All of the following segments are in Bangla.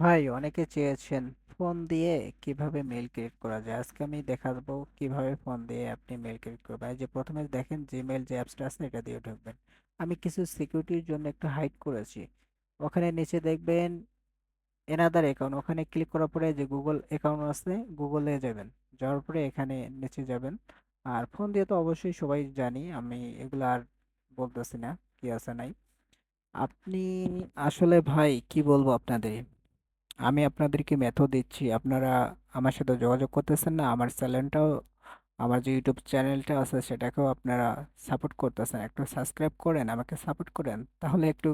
ভাই, অনেকে চেয়েছেন ফোন দিয়ে কীভাবে মেল ক্রিয়েট করা যায়। আজকে আমি দেখাবো কীভাবে ফোন দিয়ে আপনি মেল ক্রিয়েট করবেন এই যে প্রথমে দেখেন জিমেল যে অ্যাপসটা আছে, এটা দিয়ে ঢুকবেন। আমি কিছু সিকিউরিটির জন্য একটু হাইড করেছি। ওখানে নিচে দেখবেন এনাদার অ্যাকাউন্ট ওখানে ক্লিক করার পরে যে গুগল অ্যাকাউন্ট আছে গুগলে যাবেন। যাওয়ার পরে এখানে নিচে যাবেন। আর ফোন দিয়ে তো অবশ্যই সবাই জানি, আমি এগুলো আর বলতেছি না, কি আছে নাই। আপনি আসলে ভাই, কি বলব আপনাদের? আমি আপনাদেরকে মেথড দিচ্ছি। আপনারা আমার সাথে যোগাযোগ করতেছেন না, আমার চ্যানেলটাও, আমার যে ইউটিউব চ্যানেলটা আছে সেটাকেও আপনারা সাপোর্ট করতেছেন। একটু সাবস্ক্রাইব করেন, আমাকে সাপোর্ট করেন, তাহলে একটু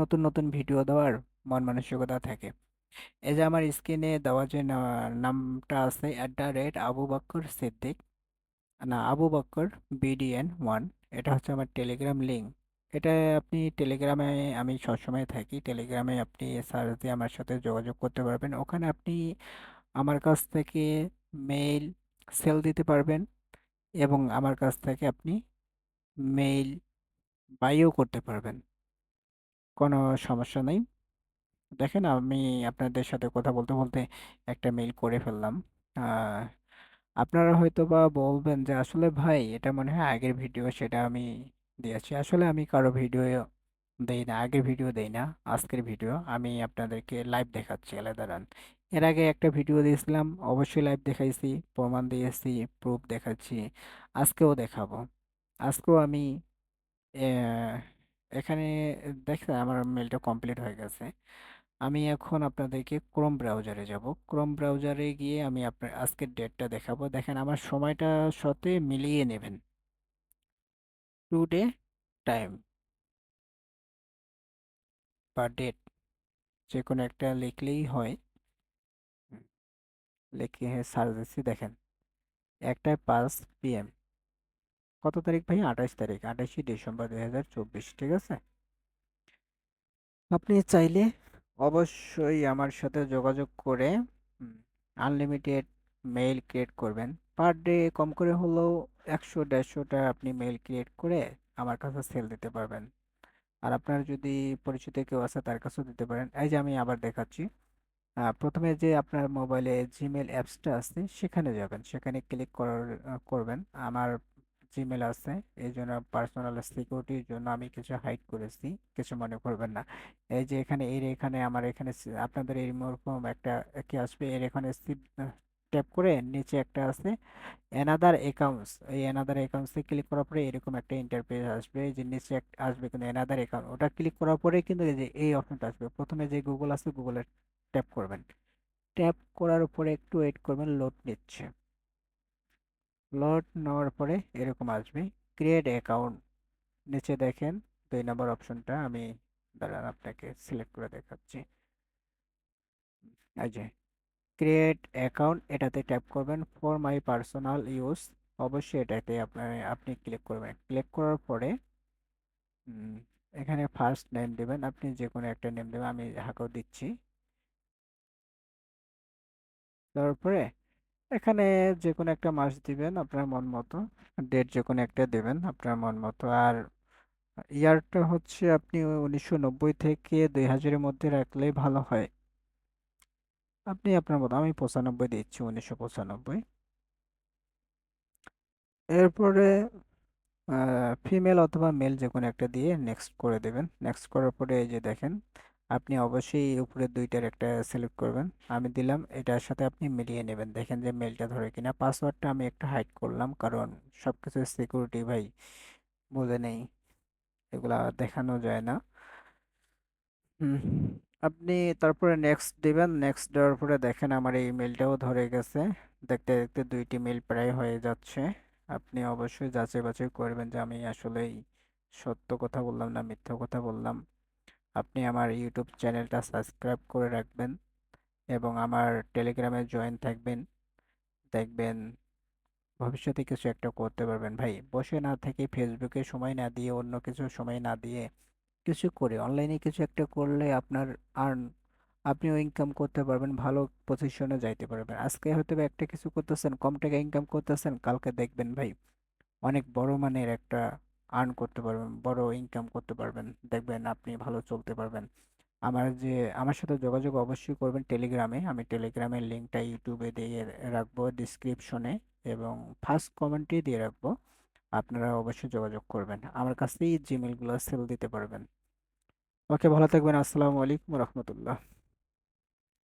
নতুন নতুন ভিডিও দেওয়ার মন মানসিকতা থাকে। এই যে আমার স্ক্রিনে দেওয়া যে নামটা আছে at the rate Abu Bakkar Siddique, না, আবু বক্কর বিডিএন ওয়ান এটা হচ্ছে আমার টেলিগ্রাম লিঙ্ক এটা আপনি টেলিগ্রামে আমি সবসময় থাকি। টেলিগ্রামে আপনি সার্চ দিয়ে আমার সাথে যোগাযোগ করতে পারবেন। ওখানে আপনি আমার কাছ থেকে মেইল সেল দিতে পারবেন এবং আমার কাছ থেকে আপনি মেইল বাইও করতে পারবেন। কোনো সমস্যা নেই। দেখেন, আমি আপনাদের সাথে কথা বলতে বলতে একটা মেইল করে ফেললাম। আপনারা হয়তো বা বলবেন যে, আসলে ভাই, এটা মনে হয় আগের ভিডিও সেটা আমি দিয়েছি। আসলে আমি কারও ভিডিও দেই না, আগের ভিডিও দেই না, আজকের ভিডিও। আমি আপনাদেরকে লাইভ দেখাচ্ছি রান এর আগে একটা ভিডিও দিয়েছিলাম, অবশ্যই লাইভ দেখাইছি, প্রমাণ দিয়েছি প্রুফ দেখাচ্ছি, আজকেও দেখাবো। আজকেও আমি এখানে দেখছেন আমার মেলটা কমপ্লিট হয়ে গেছে। আমি এখন আপনাদেরকে ক্রোম ব্রাউজারে যাব। ক্রোম ব্রাউজারে গিয়ে আমি আপনার, আজকের ডেটটা দেখাবো। দেখেন আমার সময়টার সাথে মিলিয়ে নেবেন। টুডে টাইম বা ডেট যে কোনো একটা লিখলেই হয়। লিখে সার্চ দেখেন একটায় পাঁচ পিএম কত তারিখ ভাই? আঠাশ তারিখ, আঠাশে ডিসেম্বর দুই হাজার চব্বিশ, ঠিক আছে? আপনি চাইলে অবশ্যই আমার সাথে যোগাযোগ করে আনলিমিটেড মেইল ক্রিয়েট করবেন। পার ডে কম করে হলেও একশো দেড়শোটা আপনি মেইল ক্রিয়েট করে আমার কাছে সেল দিতে পারবেন। আর আপনার যদি পরিচিত কেউ আছে তার কাছেও দিতে পারেন। এই যে আমি আবার দেখাচ্ছি। প্রথমে যে আপনার মোবাইলে জিমেল অ্যাপসটা আছে সেখানে যাবেন। সেখানে ক্লিক করার করবেন। আমার জিমেল আছে। এই জন্য পার্সোনাল সিকিউরিটির জন্য আমি কিছু হাইড করেছি। কিছু মনে করবেন না। এই যে এখানে, এর এখানে, আমার এখানে আপনাদের এরকম একটা কি আসবে? এর এখানে ট্যাপ করে নিচে একটা আছে অ্যানাদার অ্যাকাউন্টস এই অ্যানাদার অ্যাকাউন্টসে ক্লিক করার পরে এরকম একটা ইন্টারফেস আসবে, যে নিচে আসবে কিন্তু অ্যানাদার অ্যাকাউন্ট ওটা ক্লিক করার পরে কিন্তু এই যে, এই অপশনটা আসবে। প্রথমে যে গুগল আছে গুগলে ট্যাপ করবেন। ট্যাপ করার উপরে একটু ওয়েট করবেন লোড নিচ্ছে। লোড নেওয়ার পরে এরকম আসবে ক্রিয়েট অ্যাকাউন্ট নিচে দেখেন, দুই নম্বর অপশনটা আমি দাঁড়ান আপনাকে সিলেক্ট করে দেখাচ্ছি। যে ক্রিয়েট অ্যাকাউন্ট এটাতে ট্যাপ করবেন ফর মাই পার্সোনাল ইউজ অবশ্যই এটাতে আপনার, আপনি ক্লিক করবেন। ক্লিক করার পরে এখানে ফার্স্ট নেম দেবেন, আপনি যে কোনো একটা নেম দেবেন, আমি হাঁকও দিচ্ছি। তারপরে এখানে যে কোনো একটা মাস দিবেন আপনার মন মতো ডেট যে কোনো একটা দেবেন আপনার মন মতো। আর ইয়ারটা হচ্ছে আপনি উনিশশো নব্বই থেকে দুই হাজারের মধ্যে রাখলেই ভালো হয়। আপনি আপনার মতো, আমি পঁচানব্বই দিচ্ছি, উনিশশো পঁচানব্বই। এরপরে ফিমেল অথবা মেল যে কোনো একটা দিয়ে নেক্সট করে দেবেন। নেক্সট করার পরে এই যে দেখেন, আপনি অবশ্যই উপরে দুইটার একটা সিলেক্ট করবেন। আমি দিলাম, এটার সাথে আপনি মিলিয়ে নেবেন। দেখেন যে মেলটা ধরে কিনা পাসওয়ার্ডটা আমি একটু হাইড করলাম, কারণ সব কিছু সিকিউরিটি ভাই বুঝে নেই। এগুলা দেখানো যায় না। হুম আপনি তারপরে নেক্সট দিবেন নেক্সট দেওয়ার পরে দেখেন আমার এই মেলটাও ধরে গেছে। দেখতে দেখতে দুইটি মেল প্রায় হয়ে যাচ্ছে। আপনি অবশ্যই যাচাই বাছাই করবেন যে আমি আসলেই সত্য কথা বললাম না মিথ্যা কথা বললাম। আপনি আমার ইউটিউব চ্যানেলটা সাবস্ক্রাইব করে রাখবেন এবং আমার টেলিগ্রামে জয়েন থাকবেন। দেখবেন ভবিষ্যতে কিছু একটা করতে পারবেন। ভাই, বসে না থেকে ফেসবুকে সময় না দিয়ে, অন্য কিছু সময় না দিয়ে কিছু করে অনলাইনে কিছু একটা করলে আপনার আর্ন আপনিও ইনকাম করতে পারবেন, ভালো পজিশনে যাইতে পারবেন। আজকে হয়তো একটা কিছু করতেছেন, কম টাকা ইনকাম করতেছেন, কালকে দেখবেন ভাই অনেক বড় মানের একটা আর্ন করতে পারবেন, বড় ইনকাম করতে পারবেন। দেখবেন আপনি ভালো চলতে পারবেন। আমার যে, আমার সাথে যোগাযোগ অবশ্যই করবেন টেলিগ্রামে আমি টেলিগ্রামের লিঙ্কটা ইউটিউবে দিয়ে রাখব ডিসক্রিপশনে এবং ফার্স্ট কমেন্টে দিয়ে রাখব। আপনারা অবশ্যই যোগাযোগ করবেন। আমার কাছেই জিমেলগুলো সেল দিতে পারবেন। ওকে, ভালো থাকবেন। আসসালামু আলাইকুম রহমতুল্লাহ।